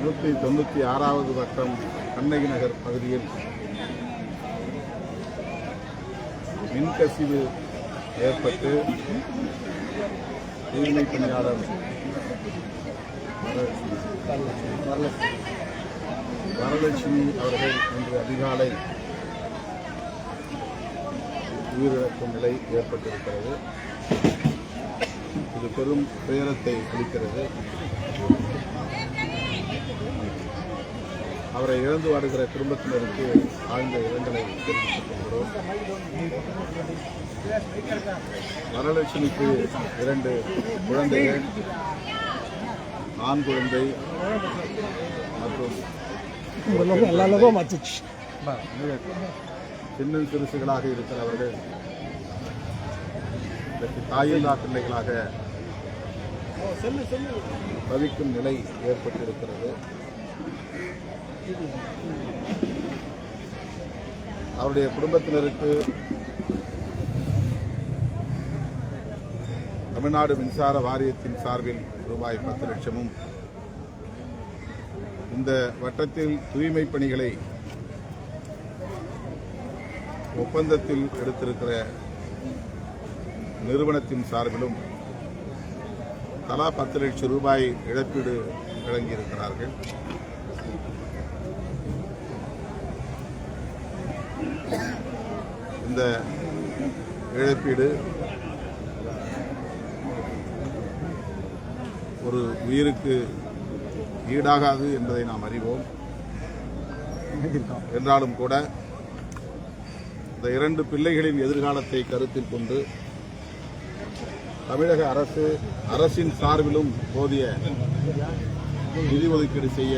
நூற்றி தொண்ணூற்றி ஆறாவது வட்டம் கண்ணகி நகர் பகுதியில் மின்கசிவு ஏற்பட்டு தூய்மை பணியாளர் வர- வரலட்சுமி அவர்கள் இன்று அதிகாலை உயிரிழக்கும் நிலை ஏற்பட்டிருக்கிறது. இது பெரும் துயரத்தை அளிக்கிறது. அவரை இழந்து வாடுகிற குடும்பத்தினருக்கு ஆழ்ந்த இரங்கலை தெரிவித்துக் கொள்கிறோம் வரலட்சுமிக்கு இரண்டு குழந்தைகள் ஆண் குழந்தை மற்றும் சின்ன சிறுசுகளாக இருக்கிறவர்கள் இன்றைக்கு தாயில்லா பிள்ளைகளாக தவிக்கும் நிலை ஏற்பட்டிருக்கிறது. அவருடைய குடும்பத்தினருக்கு தமிழ்நாடு மின்சார வாரியத்தின் சார்பில் ரூபாய் பத்து லட்சமும். இந்த வட்டத்தில் தூய்மை பணிகளை ஒப்பந்தத்தில் எடுத்திருக்கிற நிறுவனத்தின் சார்பிலும் தலா பத்து லட்சம் ரூபாய் இழப்பீடு வழங்கியிருக்கிறார்கள். இந்த இழப்பீடு ஒரு உயிருக்கு ஈடாகாது என்பதை நாம் அறிவோம். என்றாலும் கூட இந்த இரண்டு பிள்ளைகளின் எதிர்காலத்தை கருத்தில் கொண்டு தமிழக அரசு அரசின் சார்பிலும் போதிய நிதி ஒதுக்கீடு செய்ய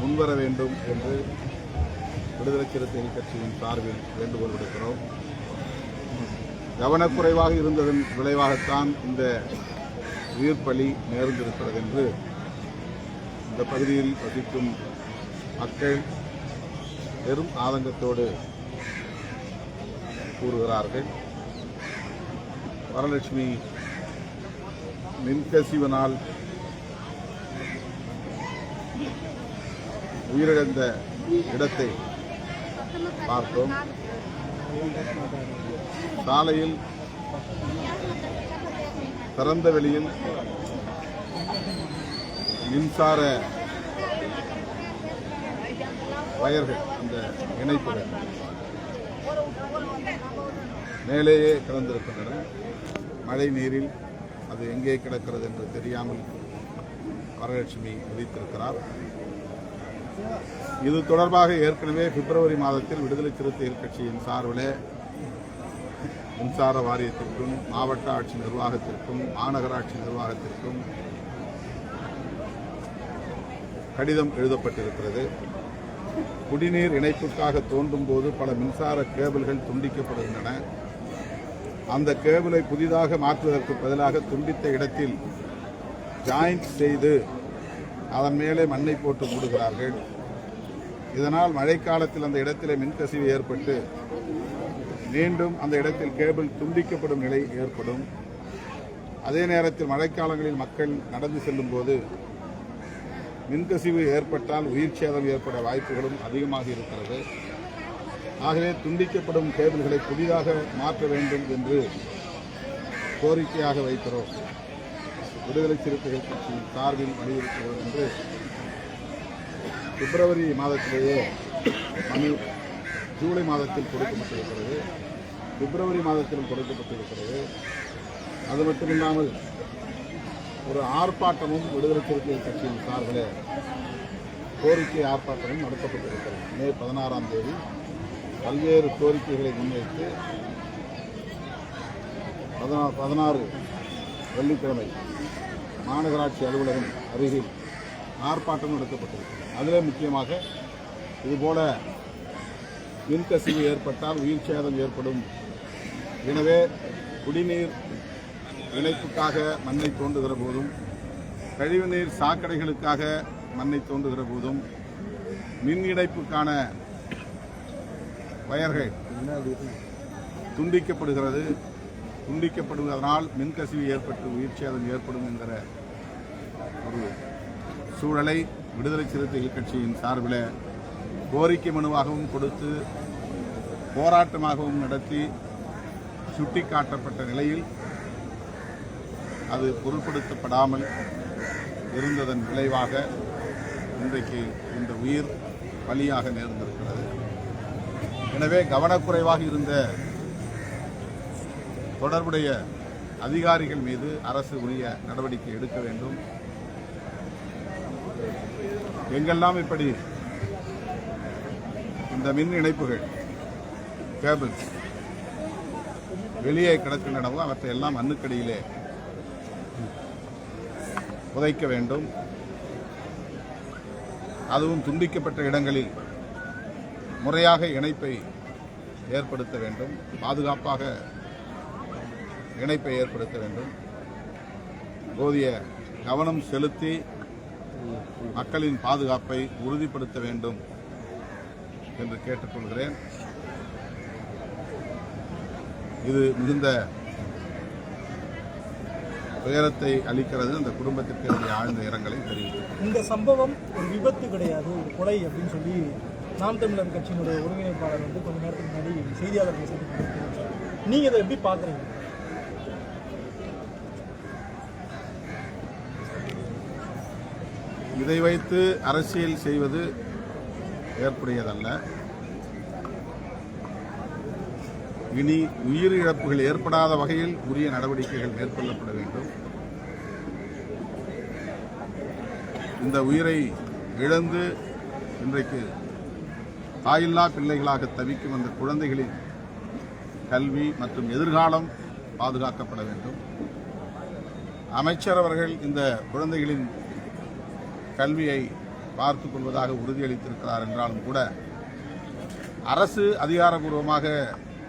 முன்வர வேண்டும் என்று விடுதலை சிறுத்தைகள் கட்சியின் சார்பில் வேண்டுகோள் விடுக்கிறோம். கவனக்குறைவாக இருந்ததன் விளைவாகத்தான் இந்த உயிர் பலி நேர்ந்திருக்கிறது என்று இந்த பகுதியில் வசிக்கும் மக்கள் பெரும் ஆதங்கத்தோடு கூறுகிறார்கள். வரலட்சுமி மின்கசிவனால் உயிரிழந்த இடத்தை பார்த்தோம். சாலையில் திறந்த வெளியில் மின்சார வயர்கள் அந்த இணைப்புகள். மேலேயே கிடந்திருக்கின்றன. மழை நீரில் அது எங்கே கிடக்கிறது என்று தெரியாமல் வரலட்சுமி விதித்திருக்கிறார் இது தொடர்பாக ஏற்கனவே பிப்ரவரி மாதத்தில் விடுதலை சிறுத்தைகள் கட்சியின் சார்பிலே மின்சார வாரியத்திற்கும் மாவட்ட ஆட்சி நிர்வாகத்திற்கும் மாநகராட்சி நிர்வாகத்திற்கும் கடிதம் எழுதப்பட்டிருக்கிறது. குடிநீர் இணைப்புக்காக தோண்டும் போது பல மின்சார கேபிள்கள் துண்டிக்கப்படுகின்றன. அந்த கேபிளை புதிதாக மாற்றுவதற்கு பதிலாக துண்டித்த இடத்தில் ஜாயிண்ட் செய்து அதன் மேலே மண்ணை போட்டு மூடுகிறார்கள். இதனால் மழைக்காலத்தில் அந்த இடத்திலே மின்கசிவு ஏற்பட்டு மீண்டும் அந்த இடத்தில் கேபிள் துண்டிக்கப்படும் நிலை ஏற்படும். அதே நேரத்தில் மழைக்காலங்களில் மக்கள் நடந்து செல்லும் போது மின்கசிவு ஏற்பட்டால் உயிர் சேதம் ஏற்பட வாய்ப்புகளும் அதிகமாக இருக்கிறது. ஆகவே துண்டிக்கப்படும் கேபிள்களை புதிதாக மாற்ற வேண்டும் என்று கோரிக்கையாக வைக்கிறோம். விடுதலை சிறுத்தைகள் கட்சியின் சார்பில் வலியுறுத்துகிறோம் என்று பிப்ரவரி மாதத்திலேயே மனு ஜூலை மாதத்தில் கொடுக்கப்பட்டிருக்கிறது. பிப்ரவரி மாதத்திலும் கொடுக்கப்பட்டிருக்கிறது. அது மட்டுமில்லாமல் ஒரு ஆர்ப்பாட்டமும் விடுதலை சிறுத்தைகள் கட்சியின் சார்பில் கோரிக்கை ஆர்ப்பாட்டமும் நடத்தப்பட்டிருக்கிறது. மே பதினாறாம் தேதி பல்வேறு கோரிக்கைகளை முன்வைத்து பதினா பதினாறு வெள்ளிக்கிழமை மாநகராட்சி அலுவலகம் அருகில் ஆர்ப்பாட்டம் நடத்தப்பட்டிருக்கிறது. அதிலே முக்கியமாக இதுபோல மின்கசிவு ஏற்பட்டால் உயிர் சேதம் ஏற்படும். எனவே குடிநீர் இணைப்புக்காக மண்ணை தோண்டுகிற போதும் கழிவுநீர் சாக்கடைகளுக்காக மண்ணை தோண்டுகிற போதும் மின் இணைப்புக்கான வயர்கள் துண்டிக்கப்படுகிறது. துண்டிக்கப்படுவதனால் மின்கசிவு ஏற்பட்டு உயிர் சேதம் ஏற்படும் என்கிற ஒரு சூழலை விடுதலை சிறுத்தைகள் கட்சியின் சார்பில் கோரிக்கை மனுவாகவும் கொடுத்து போராட்டமாகவும் நடத்தி சுட்டிக்காட்டப்பட்ட நிலையில் அது பொருட்படுத்தப்படாமல் இருந்ததன் விளைவாக இன்றைக்கு இந்த உயிர் பலியாக நேர்ந்திருக்கிறது. எனவே கவனக்குறைவாக இருந்த தொடர்புடைய அதிகாரிகள் மீது அரசு உரிய நடவடிக்கை எடுக்க வேண்டும். எங்கெல்லாம் இப்படி இந்த மின் இணைப்புகள் கேபிள்ஸ் வெளியே கிடக்கின்றனவோ அவற்றை எல்லாம் மண்ணுக்கடியிலே புதைக்க வேண்டும். அதுவும் துண்டிக்கப்பட்ட இடங்களில் முறையாக இணைப்பை ஏற்படுத்த வேண்டும். பாதுகாப்பாக இணைப்பை ஏற்படுத்த வேண்டும். போதிய கவனம் செலுத்தி மக்களின் பாதுகாப்பை உறுதிப்படுத்த வேண்டும் என்று கேட்டுக்கொள்கிறேன். இது மிகுந்த துயரத்தை அளிக்கிறது அந்த குடும்பத்திற்கு என்னுடைய ஆழ்ந்த இரங்கலை தெரிவிக்கிறேன் இந்த சம்பவம் ஒரு விபத்து கிடையாது ஒரு கொலை அப்படின்னு சொல்லி நாம் தமிழர் கட்சியினுடைய ஒருங்கிணைப்பாளர் வந்து கொஞ்ச நேரத்துக்கு முன்னாடி செய்தியாளர்கள் சந்திப்பு நீங்க இதை எப்படி பாக்குறீங்க? இதை வைத்து அரசியல் செய்வது ஏற்புடையதல்ல. இனி உயிர் இழப்புகள் ஏற்படாத வகையில் உரிய நடவடிக்கைகள் மேற்கொள்ளப்பட வேண்டும். இந்த உயிரை இழந்து இன்றைக்கு தாயில்லா பிள்ளைகளாக தவிக்கும் அந்த குழந்தைகளின் கல்வி மற்றும் எதிர்காலம் பாதுகாக்கப்பட வேண்டும். அமைச்சர் அவர்கள் இந்த குழந்தைகளின் கல்வியை பார்த்துக் கொள்வதாக உறுதியளித்திருக்கிறார் என்றாலும் கூட அரசு அதிகாரபூர்வமாக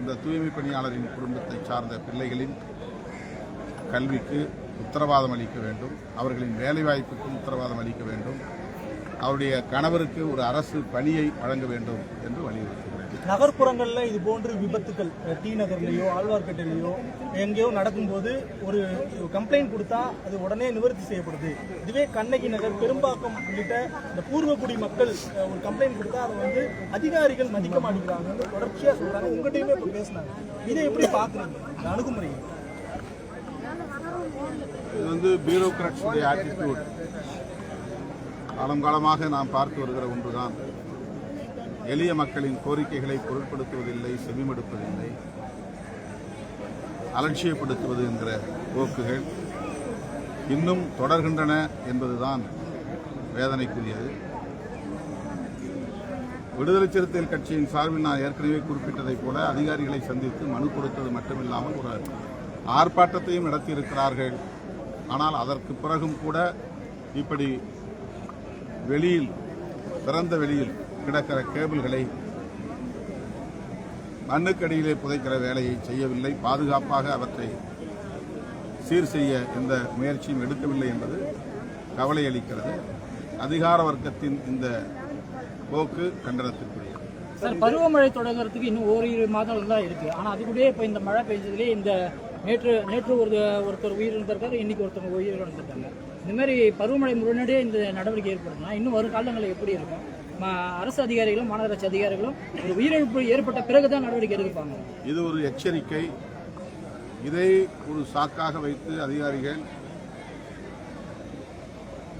இந்த தூய்மை பணியாளரின் குடும்பத்தை சார்ந்த பிள்ளைகளின் கல்விக்கு உத்தரவாதம் அளிக்க வேண்டும். அவர்களின் வேலைவாய்ப்புக்கும் உத்தரவாதம் அளிக்க வேண்டும். அவருடைய கணவருக்கு ஒரு அரசு பணியை வழங்க வேண்டும் என்று வலியுறுத்தி. நகர்ப்புறங்களில் இது போன்று விபத்துக்கள் டி நகர்லேயோ ஆழ்வார்பேட்டையிலயோ எங்கேயோ நடக்கும்போது ஒரு கம்ப்ளைண்ட் கொடுத்தா அது உடனே நிவர்த்தி செய்யப்படுது. இதுவே கண்ணகி நகர் பெரும்பாக்கம் உள்ளிட்ட இந்த பூர்வக்குடி மக்கள் ஒரு கம்ப்ளைண்ட் கொடுத்தா அதை வந்து அதிகாரிகள் மதிக்க மாட்டேங்கிறாங்க தொடர்ச்சியாக சொல்கிறாங்க உங்ககிட்டயுமே இப்போ பேசினாங்க. இதை எப்படி பார்க்குறாங்க? இந்த அணுகுமுறை இது வந்து பியூரோக்ராட்ஸுடைய ஆட்டிடியூட் காலங்காலமாக நாம் பார்த்து வருகிற ஒன்றுதான். எளிய மக்களின் கோரிக்கைகளை பொருட்படுத்துவதில்லை செவிமடுப்பதில்லை அலட்சியப்படுத்துவது என்கிற போக்குகள் இன்னும் தொடர்கின்றன என்பதுதான் வேதனைக்குரியது. விடுதலை சிறுத்தைகள் கட்சியின் சார்பில் நான் ஏற்கனவே குறிப்பிட்டதைப் போல அதிகாரிகளை சந்தித்து மனு கொடுத்தது மட்டுமில்லாமல் ஒரு ஆர்ப்பாட்டத்தையும் நடத்தியிருக்கிறார்கள். ஆனால் அதற்கு பிறகும் கூட இப்படி வெளியில் திறந்த வெளியில் கிடக்கிற கேபிள்களை மண்ணுக்கடியிலே புதைக்கிற வேலையை செய்யவில்லை. பாதுகாப்பாக அவற்றை சீர் செய்ய எந்த முயற்சியும் எடுக்கவில்லை என்பது கவலை அளிக்கிறது. அதிகார வர்க்கத்தின் இந்த போக்கு கண்டனத்திற்குரியது. சார் பருவமழை தொடங்குறதுக்கு இன்னும் ஓரிரு மாதங்கள் தான் இருக்கு. ஆனா அதுக்குள்ளேயே இப்போ இந்த மழை பெஞ்சதுலேயே இந்த நேற்று நேற்று ஒரு ஒருத்தர் உயிரிழந்திருக்காரு இன்னைக்கு ஒருத்தர் உயிரிழந்திருக்காங்க இந்த மாதிரி பருவமழை முன்னாடியே இந்த நடவடிக்கை ஏற்படுத்தினா இன்னும் வரும் காலங்களில் எப்படி இருக்கும்? அரசு அதிகாரிகளும் மாநகராட்சி அதிகாரிகளும் ஒரு உயிரிழப்பு ஏற்பட்ட பிறகுதான் நடவடிக்கை எடுப்பாங்க. இது ஒரு எச்சரிக்கை. இதை ஒரு சாக்காக வைத்து அதிகாரிகள்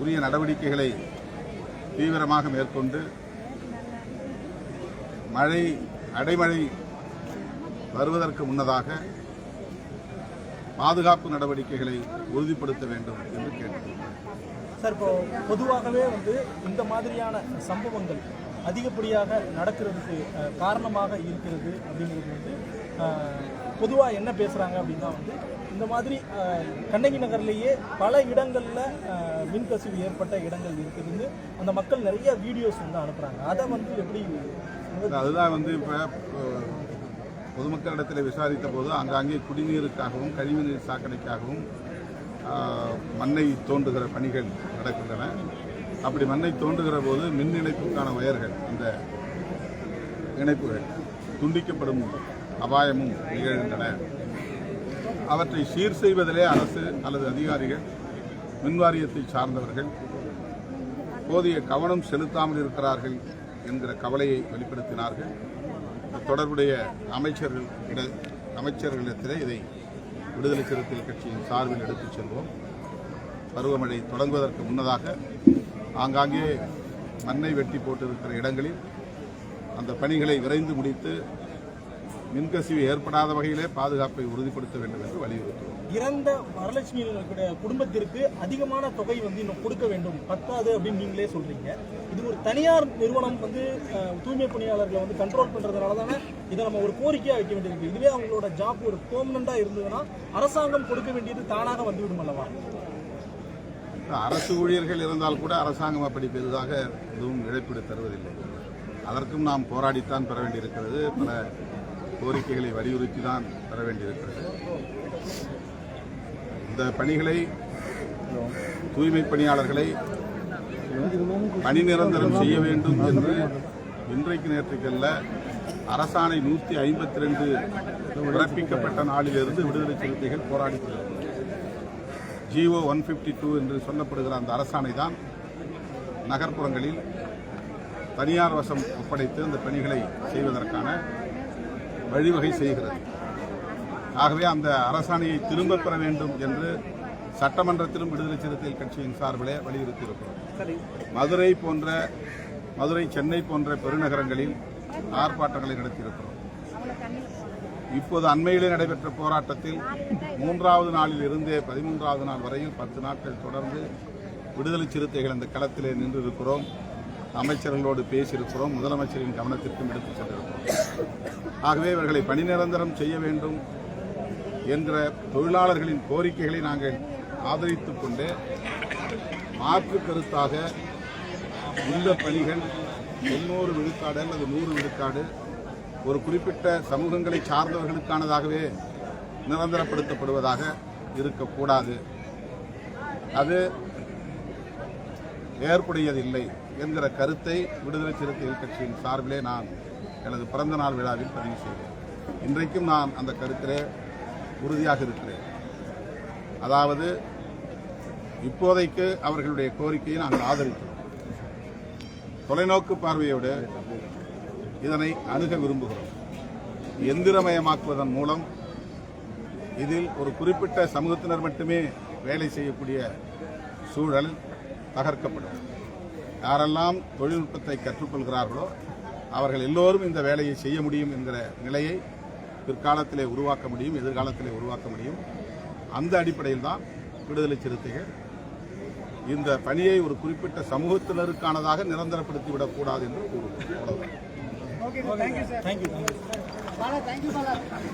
உரிய நடவடிக்கைகளை தீவிரமாக மேற்கொண்டு மழை அடைமழை வருவதற்கு முன்னதாக பாதுகாப்பு நடவடிக்கைகளை உறுதிப்படுத்த வேண்டும் என்று கேட்டுக்கொள்கிறேன். சார் இப்போ பொதுவாகவே வந்து இந்த மாதிரியான சம்பவங்கள் அதிகப்படியாக நடக்கிறதுக்கு காரணமாக இருக்கிறது அப்படிங்கிறது வந்து பொதுவாக என்ன பேசுகிறாங்க அப்படின்னா வந்து இந்த மாதிரி கண்ணகி நகர்லேயே பல இடங்களில் மின்கசிவு ஏற்பட்ட இடங்கள் இருக்குதுன்னு அந்த மக்கள் நிறைய வீடியோஸ் வந்து அனுப்புகிறாங்க அதை வந்து எப்படி அதுதான் வந்து இப்போ பொதுமக்களிடத்தில் விசாரித்த போது அங்கங்கே குடிநீருக்காகவும் கழிவுநீர் சாக்கடைக்காகவும் மண்ணை தோன்றுகிற பணிகள் நடக்கின்றன. அப்படி மண்ணை தோன்றுகிற போது மின் இணைப்புக்கான வயர்கள் இந்த இணைப்புகள் துண்டிக்கப்படும் அபாயமும் நிகழ்கின்றன. அவற்றை சீர் செய்வதிலே அரசு அல்லது அதிகாரிகள் மின்வாரியத்தை சார்ந்தவர்கள் போதிய கவனம் செலுத்தாமல் இருக்கிறார்கள் என்கிற கவலையை வெளிப்படுத்தினார்கள். தொடர்புடைய அமைச்சர்கள் இட- அமைச்சர்களிடத்திலே இதை விடுதலை சிறுத்தைகள் கட்சியின் சார்பில் எடுத்துச் செல்வோம். பருவமழை தொடங்குவதற்கு முன்னதாக ஆங்காங்கே மண்ணை வெட்டி போட்டிருக்கிற இடங்களில் அந்த பணிகளை விரைந்து முடித்து மின்கசிவு ஏற்படாத வகையிலே பாதுகாப்பை உறுதிப்படுத்த வேண்டும் என்று வலியுறுத்துவோம் இறந்த வரலட்சுமி குடும்பத்திற்கு அதிகமான தொகை வந்து இன்னும் கொடுக்க வேண்டும். பத்தாது அப்படின்னு நீங்களே சொல்றீங்க. இது ஒரு தனியார் நிறுவனம் வந்து தூய்மை பணியாளர்களை வந்து கண்ட்ரோல் பண்ணுறதுனால தானே இதை நம்ம ஒரு கோரிக்கையாக வைக்க வேண்டியிருக்கு. இதுவே அவங்களோட ஜாப் ஒரு பெர்மனண்டா இருந்ததுன்னா அரசாங்கம் கொடுக்க வேண்டியது தானாக வந்துவிடும் அல்லவா? அரசு ஊழியர்கள் இருந்தால் கூட அரசாங்கம் அப்படி பெரிதாக எதுவும் இழப்பீடு தருவதில்லை. அதற்கும் நாம் போராடித்தான் பெற வேண்டியிருக்கிறது. பல கோரிக்கைகளை வலியுறுத்தி தான் பெற வேண்டியிருக்கிறது. இந்த பணிகளை தூய்மை பணியாளர்களை பணி நிரந்தரம் செய்ய வேண்டும் என்று இன்றைக்கு நேற்றுக்கல்ல அரசாணை நூற்றி ஐம்பத்தி ரெண்டு பிறப்பிக்கப்பட்ட நாளிலிருந்து விடுதலை சிறுத்தைகள் போராடி ஜிஓ ஒன் ஃபிஃப்டி டூ என்று சொல்லப்படுகிற அந்த அரசாணை தான் நகர்ப்புறங்களில் தனியார் வசம் ஒப்படைத்து அந்த பணிகளை செய்வதற்கான வழிவகை செய்கிறது. ஆகவே அந்த அரசாணையை திரும்பப் பெற வேண்டும் என்று சட்டமன்றத்திலும் விடுதலை சிறுத்தைகள் கட்சியின் சார்பிலே வலியுறுத்தியிருக்கிறோம். மதுரை போன்ற மதுரை சென்னை போன்ற பெருநகரங்களில் ஆர்ப்பாட்டங்களை நடத்தியிருக்கிறோம். இப்போது அண்மையிலே நடைபெற்ற போராட்டத்தில் மூன்றாவது நாளில் இருந்தே பதிமூன்றாவது நாள் வரையில் பத்து நாட்கள் தொடர்ந்து விடுதலை சிறுத்தைகள் அந்த களத்திலே நின்று இருக்கிறோம் அமைச்சர்களோடு பேசியிருக்கிறோம். முதலமைச்சரின் கவனத்திற்கும் எடுத்துச் சென்றிருக்கிறோம். ஆகவே இவர்களை பணி நிரந்தரம் செய்ய வேண்டும். என்ற தொழிலாளர்களின் கோரிக்கைகளை நாங்கள் ஆதரித்துக் கொண்டு மாற்று கருத்தாக இந்த பணிகள் முன்னூறு விழுக்காடு அல்லது நூறு விழுக்காடு ஒரு குறிப்பிட்ட சமூகங்களை சார்ந்தவர்களுக்கானதாகவே நிரந்தரப்படுத்தப்படுவதாக இருக்கக்கூடாது. அது ஏற்புடையதில்லை என்கிற கருத்தை விடுதலை சிறுத்தைகள் கட்சியின் சார்பிலே நான் எனது பிறந்தநாள் விழாவில் பதிவு செய்தேன். இன்றைக்கும் நான் அந்த கருத்திலே உறுதியாக இருக்கிறேன். அதாவது இப்போதைக்கு அவர்களுடைய கோரிக்கையை நாங்கள் ஆதரிக்கிறோம். தொலைநோக்கு பார்வையோடு இதனை அணுக விரும்புகிறோம். எந்திரமயமாக்குவதன் மூலம் இதில் ஒரு குறிப்பிட்ட சமூகத்தினர் மட்டுமே வேலை செய்யக்கூடிய சூழல் தகர்க்கப்படும். யாரெல்லாம் தொழில்நுட்பத்தை கற்றுக்கொள்கிறார்களோ அவர்கள் எல்லோரும் இந்த வேலையை செய்ய முடியும் என்கிற நிலையை பிற்காலத்திலே உருவாக்க முடியும் எதிர்காலத்திலே உருவாக்க முடியும். அந்த அடிப்படையில் தான் விடுதலை சிறுத்தைகள் இந்த பணியை ஒரு குறிப்பிட்ட சமூகத்தினருக்கானதாக நிரந்தரப்படுத்தி விடக்கூடாது என்று கூறுவோம் அவ்வளவுதான். Thank you thank you